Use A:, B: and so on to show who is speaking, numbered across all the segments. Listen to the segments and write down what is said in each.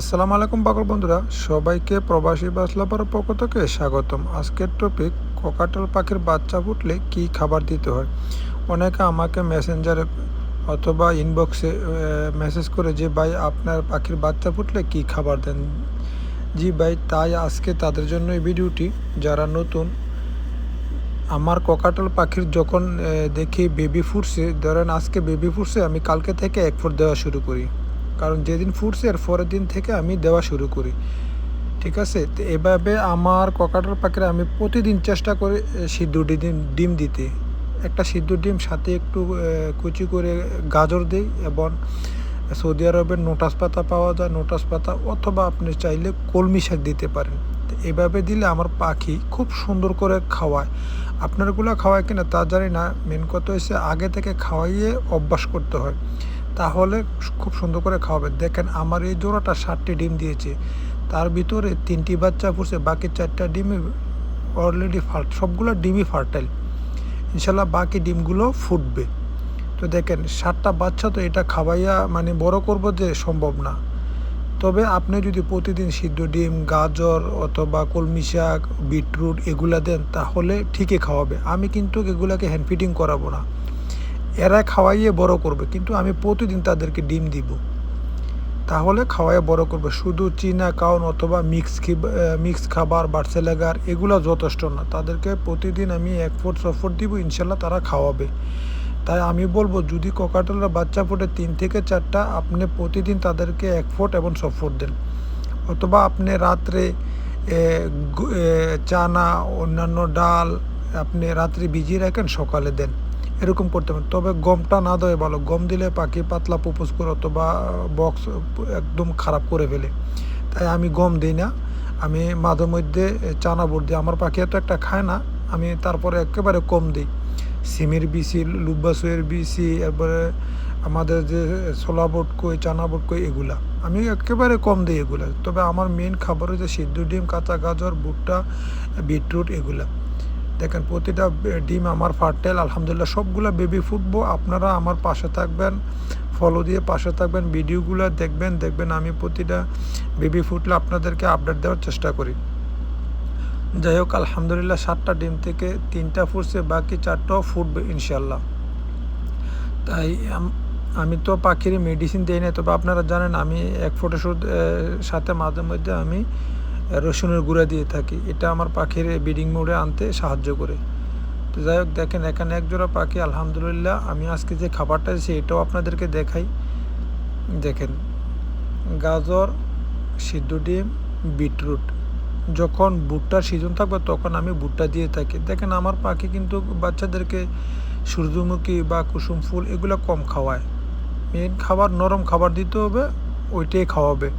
A: আসসালামু আলাইকুম, পাগল বন্ধুরা। সবাইকে প্রবাসী বাসলাপার পক্ষ থেকে স্বাগতম। আজকের টপিক কোকাটাল পাখির বাচ্চা ফুটলে কি খাবার দিতে হয়? অনেকে আমাকে মেসেঞ্জারে অথবা ইনবক্সে মেসেজ করে যে ভাই, আপনার পাখির বাচ্চা ফুটলে কি খাবার দেন? জি ভাই, তাই আজকে তাদের জন্য এই ভিডিওটি, যারা নতুন, আমার ককাটাল পাখির যখন দেখি বেবি ফুটছে, ধরেন আজকে বেবি ফুটছে, আমি কালকে থেকে এক ফুট দেওয়া শুরু করি। কারণ যেদিন ফুটছে এর পরের দিন থেকে আমি দেওয়া শুরু করি। ঠিক আছে? তো এভাবে আমার ককাটার পাখিরা আমি প্রতিদিন চেষ্টা করি সিদ্ধ ডিম ডিম দিতে। একটা সিদ্ধ ডিম সাথে একটু কুচি করে গাজর দিই এবং সৌদি আরবের নোটাস পাতা পাওয়া যায়, নোটাস পাতা অথবা আপনি চাইলে কলমি শাক দিতে পারেন। এভাবে দিলে আমার পাখি খুব সুন্দর করে খাওয়ায়। আপনারগুলো খাওয়ায় কিনা তা জানি না। মেন কথা হচ্ছে আগে থেকে খাওয়াইয়ে অভ্যাস করতে হয়। তাহলে খুব সুন্দর করে খাওয়াবে। দেখেন আমার এই জোড়াটা ষাটটি ডিম দিয়েছে। তার ভিতরে তিনটি বাচ্চা ফুটছে বাকি চারটা ডিমে অলরেডি ফার্ট সবগুলো ডিমই ফার্টাইল ইনশাল্লাহ বাকি ডিমগুলো ফুটবে। তো দেখেন, সাতটা বাচ্চা তো এটা খাওয়াইয়া মানে বড় করব যে সম্ভব না। তবে আপনি যদি প্রতিদিন সিদ্ধ ডিম, গাজর অথবা কলমি শাক, বিটরুট এগুলা দেন, তাহলে ঠিকই খাওয়াবে। আমি কিন্তু এগুলাকে হ্যান্ড ফিডিং করাবো না। এরা খাওয়াইয়ে বড় করবে, কিন্তু আমি প্রতিদিন তাদেরকে ডিম দিব। তাহলে খাওয়াইয়ে বড় করবে। শুধু চীনা কাউন অথবা মিক্স মিক্স খাবার বার্সেলাগার এগুলো যথেষ্ট না। তাদেরকে প্রতিদিন আমি এক ফুট ফুট দিব, ইনশাল্লাহ তারা খাওয়াবে। তাই আমি বলব, যদি ককাটেলের বাচ্চা ফুটে তিন থেকে চারটা, আপনি প্রতিদিন তাদেরকে এক ফুট এবং ফুট দেন। অথবা আপনি রাত্রে চানা, অন্যান্য ডাল আপনি রাত্রে ভিজিয়ে রাখেন, সকালে দেন। এরকম করতে পারেন তবে গমটা না দেওয়া ভালো। গম দিলে পাখি পাতলা পুপুস করে অথবা বক্স একদম খারাপ করে ফেলে। তাই আমি গম দিই না। আমি মাঝে মধ্যে চানা বুট দিই। আমার পাখি এত একটা খায় না, আমি তারপরে একেবারে কম দিই। সিমের বিসি লুব্বাসুয়ের বিসি এরপরে আমাদের যে ছোলা বুট কই চানা বুট কই এগুলা। আমি একেবারে কম দিই এগুলা। তবে আমার মেন খাবার হচ্ছে সিদ্ধ ডিম, কাঁচা গাজর, ভুট্টা, বিটরুট, এগুলা। দেখেন প্রতিটা ডিম আমার ফার্টেল আলহামদুলিল্লাহ সবগুলো বেবি ফুটবো। আপনারা আমার পাশে থাকবেন ফলো দিয়ে পাশে থাকবেন ভিডিওগুলো দেখবেন দেখবেন আমি প্রতিটা বেবি ফুটলে আপনাদেরকে আপডেট দেওয়ার চেষ্টা করি। যাই হোক আলহামদুলিল্লাহ সাতটা ডিম থেকে তিনটা ফুটছে বাকি চারটাও ফুটবে ইনশাল্লাহ তাই আমি তো পাখির মেডিসিন দিই না তবে আপনারা জানেন আমি এক ফোটো আহ, সাথে মাঝে মধ্যে আমি রসুনের গুঁড়া দিয়ে থাকি। এটা আমার পাখির ব্রিডিং মোডে আনতে সাহায্য করে। তো যাই হোক, দেখেন, এখানে একজোড়া পাখি, আলহামদুলিল্লাহ। আমি আজকে যে খাবারটা এটাও আপনাদেরকে দেখাই। দেখেন, গাজর, সিদ্ধ ডিম, বিটরুট। যখন ভুট্টার সিজন থাকবে, তখন আমি ভুট্টা দিয়ে থাকি। দেখেন, আমার পাখি কিন্তু বাচ্চাদেরকে সূর্যমুখী বা কুসুম ফুল এগুলো কম খাওয়ায়। মেন খাবার নরম খাবার দিতে হবে, ওইটাই খাওয়াবে।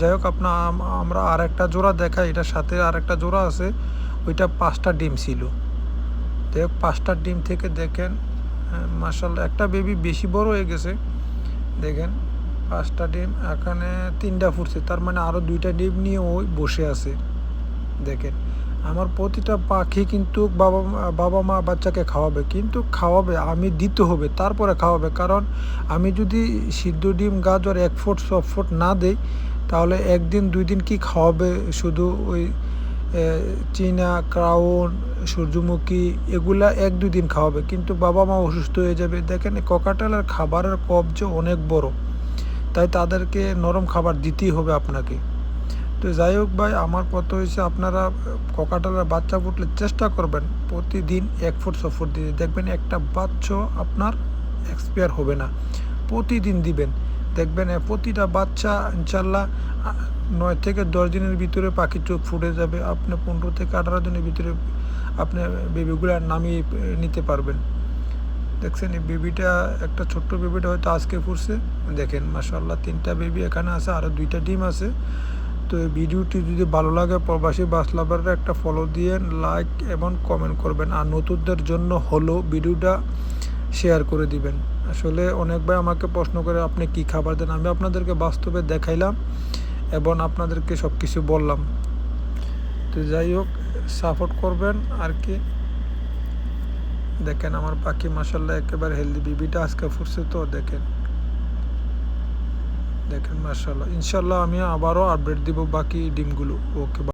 A: যাই হোক আপনার আমরা আর একটা জোড়া দেখাই, এটার সাথে আর একটা জোড়া আছে, ওইটা পাঁচটা ডিম ছিল। যাই হোক, পাঁচটা ডিম থেকে দেখেন মার্শাল্লাহ একটা বেবি বেশি বড় হয়ে গেছে। দেখেন, পাঁচটা ডিম, এখানে তিনটা ফুটছে, তার মানে আরও দুইটা ডিম নিয়ে ওই বসে আছে। দেখেন, আমার প্রতিটা পাখি কিন্তু বাবা বাবা মা বাচ্চাকে খাওয়াবে, কিন্তু খাওয়াবে, আমি দিতে হবে, তারপরে খাওয়াবে, কারণ আমি যদি সিদ্ধ ডিম, গাজর এক ফুট ছ ফুট না দেই তাহলে একদিন দুই দিন কি খাওয়াবে? শুধু ওই চীনা, ক্রাউন, সূর্যমুখী, এগুলা এক দুই দিন খাওয়াবে। কিন্তু বাবা মা অসুস্থ হয়ে যাবে। দেখেন ককাটালের খাবারের কবজ অনেক বড়, তাই তাদেরকে নরম খাবার দিতেই হবে আপনাকে। তো যাই হোক ভাই, আমার কথা হয়েছে আপনারা ককাটালের বাচ্চা ফুটলে চেষ্টা করবেন, প্রতিদিন এক ফুট, ছ দিতে দেখবেন একটা বাচ্চা আপনার এক্সপায়ার হবে না। প্রতিদিন দিবেন। দেখবেন প্রতিটা বাচ্চা, ইনশাল্লাহ নয় থেকে দশ দিনের ভিতরে পাখির চোখ ফুটে যাবে। আপনি পনেরো থেকে আঠারো দিনের ভিতরে আপনি বেবিগুলো নামিয়ে নিতে পারবেন। দেখছেন, এই বেবিটা একটা ছোট্ট বেবিটা হয়তো আজকে ফুটছে। দেখেন মাসাল্লাহ তিনটা বেবি এখানে আছে আরও দুইটা ডিম আছে। তো এই ভিডিওটি যদি ভালো লাগে, প্রবাসী বাসলাবাররা একটা ফলো দিয়ে লাইক এবং কমেন্ট করবেন। আর নতুনদের জন্য হলো ভিডিওটা শেয়ার করে দিবেন। আসলে অনেকবার আমাকে প্রশ্ন করে, আপনি কি খাবার দেন? আমি আপনাদেরকে বাস্তবে দেখাইলাম এবং আপনাদেরকে সব কিছু বললাম। তো যাই হোক সাপোর্ট করবেন আর কি। দেখেন আমার পাখি মাসাল্লাহ একেবারে হেলদি বিবিটা আজকে ফুটছে তো, দেখেন। দেখেন মার্শাল্লাহ ইনশাল্লাহ আমি আবারও আপডেট দিব বাকি ডিমগুলো। ওকে